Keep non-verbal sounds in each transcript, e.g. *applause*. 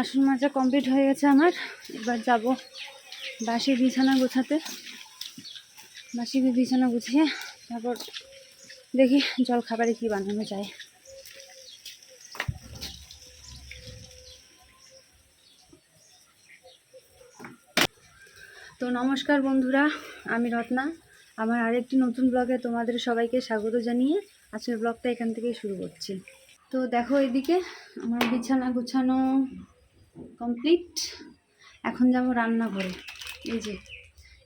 বাসন মাজা কমপ্লিট হয়ে গেছে আমার। এবার যাব বাসি বিছানা গোছাতে। বাসি বিছানা গুছিয়ে তারপর দেখি জল খাবারে কি বানানো যায়। তো নমস্কার বন্ধুরা, আমি রত্না। আমার আরেকটি নতুন ব্লগে তোমাদের সবাইকে স্বাগত জানিয়ে আজকের ব্লগটা এখান থেকেই শুরু করছি। তো দেখো এদিকে আমার বিছানা গুছানো কমপ্লিট। এখন যাব রান্না করে। এই যে,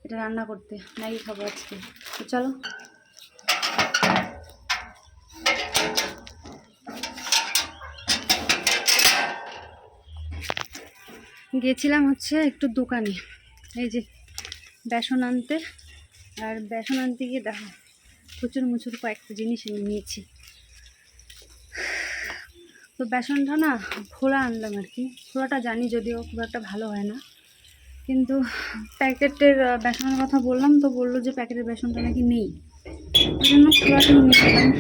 এটা রান্না করতে, ম্যাগি খাব আজকে। তো চলো। গেছিলাম হচ্ছে একটু দোকানে। এই যে, বেসন আনতে। আর বেসন আনতে গিয়ে দেখো প্রচুর মুচুর কয়েকটা জিনিস নিয়েছি। তো বেসনটা না ফোড়া আনলাম আর কি। ফোড়াটা জানি যদিও খুব একটা ভালো হয় না। কিন্তু প্যাকেটের বেসনের কথা বললাম তো বলল যে প্যাকেটের বেসনটা নাকি নেই। জন্য ফোড়াটা নিলাম।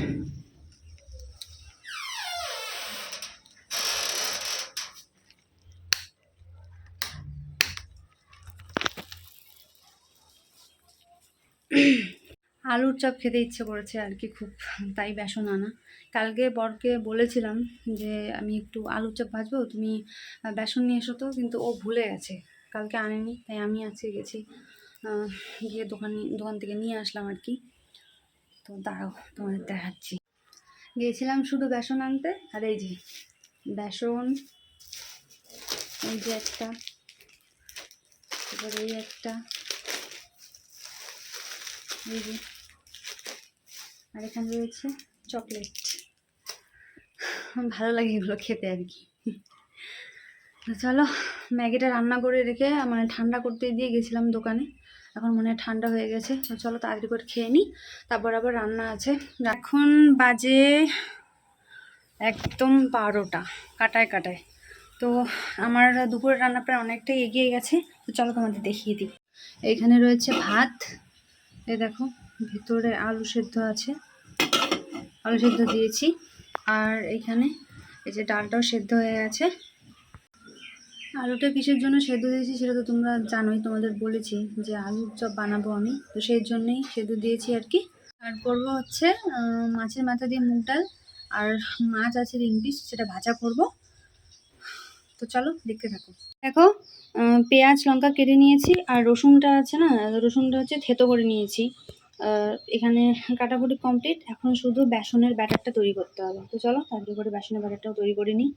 আলুর চপ খেতে ইচ্ছে করেছে আর কি খুব, তাই বেসন আনা। কালকে বরকে বলেছিলাম যে, আমি একটু আলুর চপ ভাজবো, তুমি বেসন নিয়ে এসো তো। কিন্তু ও ভুলে গেছে। কালকে আনেনি, তাই আমি আজকে গেছি গিয়ে দোকান দোকান থেকে নিয়ে আসলাম আর কি। তো দাঁড়াও, তোমাদের দেখাচ্ছি। গিয়েছিলাম শুধু বেসন আনতে, আর এই যে বেসন, এই যে একটা তারপর এই একটা, এই যে আর এখানে রয়েছে চকলেট। ভালো লাগে এগুলো খেতে আর কি। চলো, ম্যাগিটা রান্না করে রেখে মানে ঠান্ডা করতে দিয়ে গেছিলাম দোকানে। এখন মনে হয় ঠান্ডা হয়ে গেছে। চলো তাড়াতাড়ি করে খেয়ে নিই তারপর আবার রান্না আছে। এখন বাজে একদম বারোটা, কাটায় কাটায়। তো আমার দুপুরের রান্না প্রায় অনেকটাই এগিয়ে গেছে। তো চলো তোমাদের দেখিয়ে দিই। এইখানে রয়েছে ভাত। এ দেখো ভিতরে আলু সেদ্ধ আছে। আলু সেদ্ধ দিয়েছি। আর এখানে এই যে ডালটাও সেদ্ধ হয়ে গেছে। আলুটা কিসের জন্য সেদ্ধ দিয়েছি সেটা তো তোমরা জানোই, তোমাদের বলেছি যে আলুর চপ বানাবো আমি। তো সেই জন্যই সেদ্ধ দিয়েছি আর কি। আর করব হচ্ছে মাছের মাথা দিয়ে মুগ ডাল আর মাছ আছে পিস, সেটা ভাজা করব। তো চলো দেখতে থাকো। দেখো পেঁয়াজ, লঙ্কা কেটে নিয়েছি আর রসুনটা আছে না, রসুনটা হচ্ছে থেতো করে নিয়েছি। এখানে কাটাপুটি কমপ্লিট এখন শুধু বেসনের ব্যাটারটা তৈরি করতে হবে। তো চলো তাড়াতাড়ি করে বেসনের ব্যাটারটাও তৈরি করে নিই।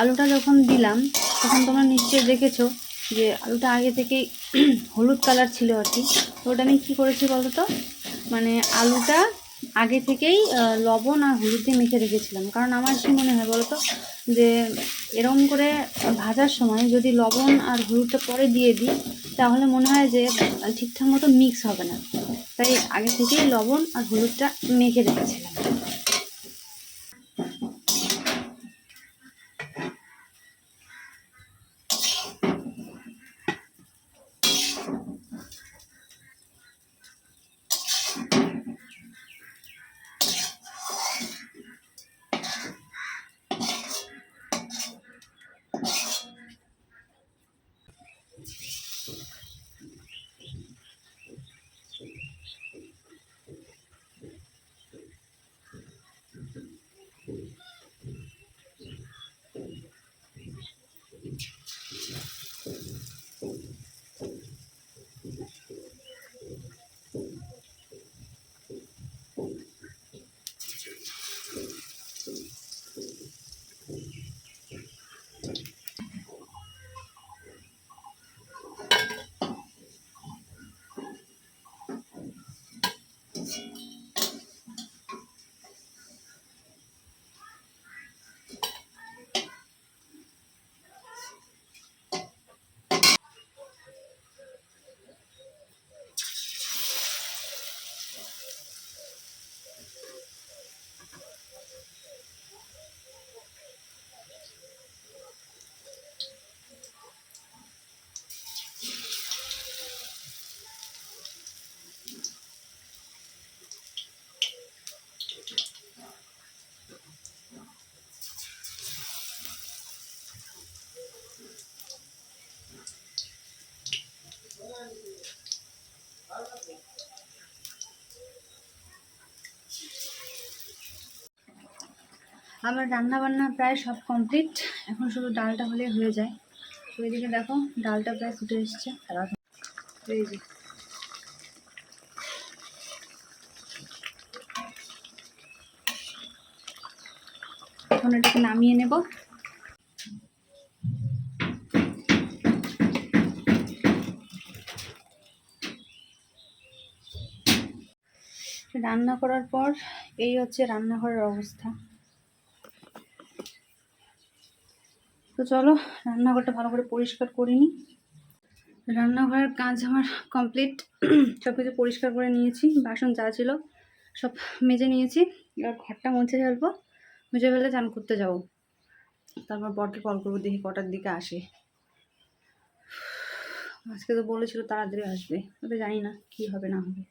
আলুটা যখন দিলাম, তখন তোমরা নিশ্চয়ই দেখেছ যে আলুটা আগে থেকেই *clears throat* হলুদ কালার ছিল আর কি। তো ওটা আমি কী করেছি বলতো? তো মানে আলুটা আগে থেকেই লবণ আর হলুদ দিয়ে মেখে রেখেছিলাম। কারণ আমার কি মনে হয় বলতো? যে এরকম করে ভাজার সময় যদি লবণ আর হলুদটা পরে দিয়ে দিই, তাহলে মনে হয় যে ঠিকঠাক মতো মিক্স হবে না। তাই আগে থেকেই লবণ আর হলুদটা মেখে রেখেছিলাম। আমার রান্না বান্না প্রায় সব কমপ্লিট এখন শুধু ডালটা হলে হয়ে যায়। তো এদিকে দেখো, ডালটা প্রায় ফুটে এসছে। এখন এটাকে নামিয়ে নেব। রান্না করার পর এই হচ্ছে রান্নাঘরের অবস্থা। তো চলো, রান্নাঘরটা ভালো করে পরিষ্কার করে নিই। রান্নাঘরের কাজ আমার কমপ্লিট সব কিছু পরিষ্কার করে নিয়েছি, বাসন যা ছিল সব মেজে নিয়েছি। এবার ঘরটা মুছে ফেলব, মুছে ফেলে চান করতে যাব। তারপর বরকে কল করব, দেখি কটার দিকে আসে। আজকে তো বলেছিল তাড়াতাড়ি আসবে তবে জানি না কি হবে, না হবে।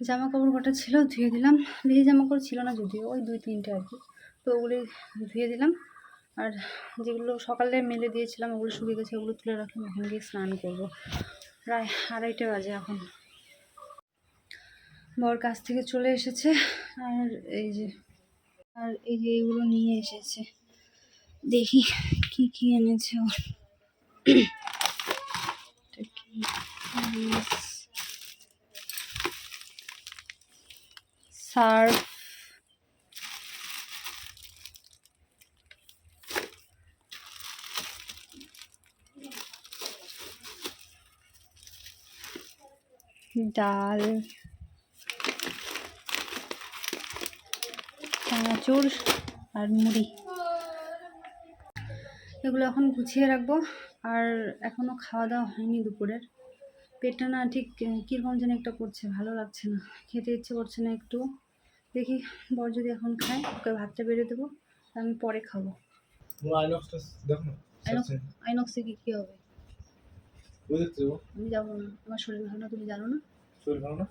জামা কাপড় কটা ছিল ধুয়ে দিলাম। বেশি জামা কাপড় ছিল না যদিও, ওই দুই তিনটে আর কি। তো ওগুলি ধুয়ে দিলাম। আর যেগুলো সকালে মেলে দিয়েছিলাম, ওগুলো শুকিয়ে গেছে, ওগুলো তুলে রাখলাম। এখন গিয়ে স্নান করব। প্রায় আড়াইটে বাজে এখন। বর কাছ থেকে চলে এসেছে। আর এই যে, আর এই যে এইগুলো নিয়ে এসেছে। দেখি কি কি এনেছে ও এটা কি? সার্ফ ডাল, চানাচুর আর মুড়ি। এগুলো এখন গুছিয়ে রাখব। আর এখনও খাওয়া দাওয়া হয়নি দুপুরের। পেটটা না ঠিক কীরকম যেন একটা করছে, ভালো লাগছে না। খেতে ইচ্ছে করছে না একটু। দেখি বর যদি এখন খায় ওকে ভাতটা বেড়ে দেবো আমি পরে খাব। আইনক্সে কি কী হবে? যাব আমি যাব না আমার শরীর ভালো না তুমি জানো না? শরীর ভালো না?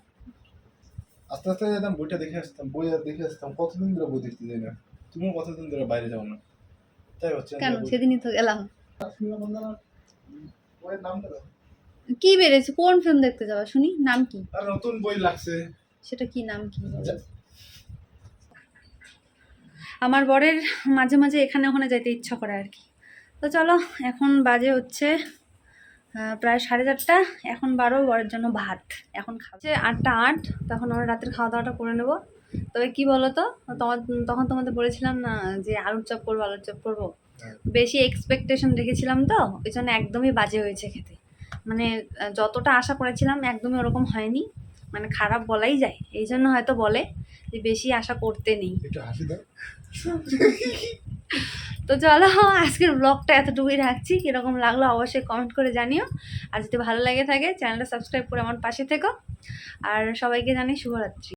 আস্তে আস্তে যেতাম বইটা দেখে আসতাম বই আর দেখে আসতাম কতদিন ধরে বই দেখতে যাই না। তুমিও কতদিন ধরে বাইরে যাও না। তাই হচ্ছে কেন? সেদিনই তো গেলাম। কি বেড়েছে? কোন ফিল্ম দেখতে যাওয়া শুনি নাম কি? আর নতুন বই লাগছে। সেটা কি নাম কি? যা- আমার বরের মাঝে মাঝে এখানে ওখানে যেতে ইচ্ছা করে আর কি। তো চলো এখন বাজে হচ্ছে প্রায় সাড়ে চারটা। এখন বারো বরের জন্য ভাত। এখন খাচ্ছে আটটা আট তখন আমরা রাতের খাওয়া দাওয়াটা করে নেব। তবে কি বলো তো তোমার তখন তোমাদের বলেছিলাম না যে আলুর চপ করব আলুর চপ করব? হ্যাঁ। বেশি এক্সপেকটেশন রেখেছিলাম তো ওই জন্য একদমই বাজে হয়েছে খেতে। মানে যতটা আশা করেছিলাম একদমই ওরকম হয়নি। মানে খারাপ বলাই যায় এই জন্য হয়তো বলে। যে বেশি আশা করতে নেই। তো চলো আজকের ব্লগটা এতটুকুই রাখছি। কীরকম লাগল অবশ্যই কমেন্ট করে জানিও। আর যদি ভালো লাগে থাকে চ্যানেলটা সাবস্ক্রাইব করে আমার পাশে থেকো। আর সবাইকে জানি শুভরাত্রি।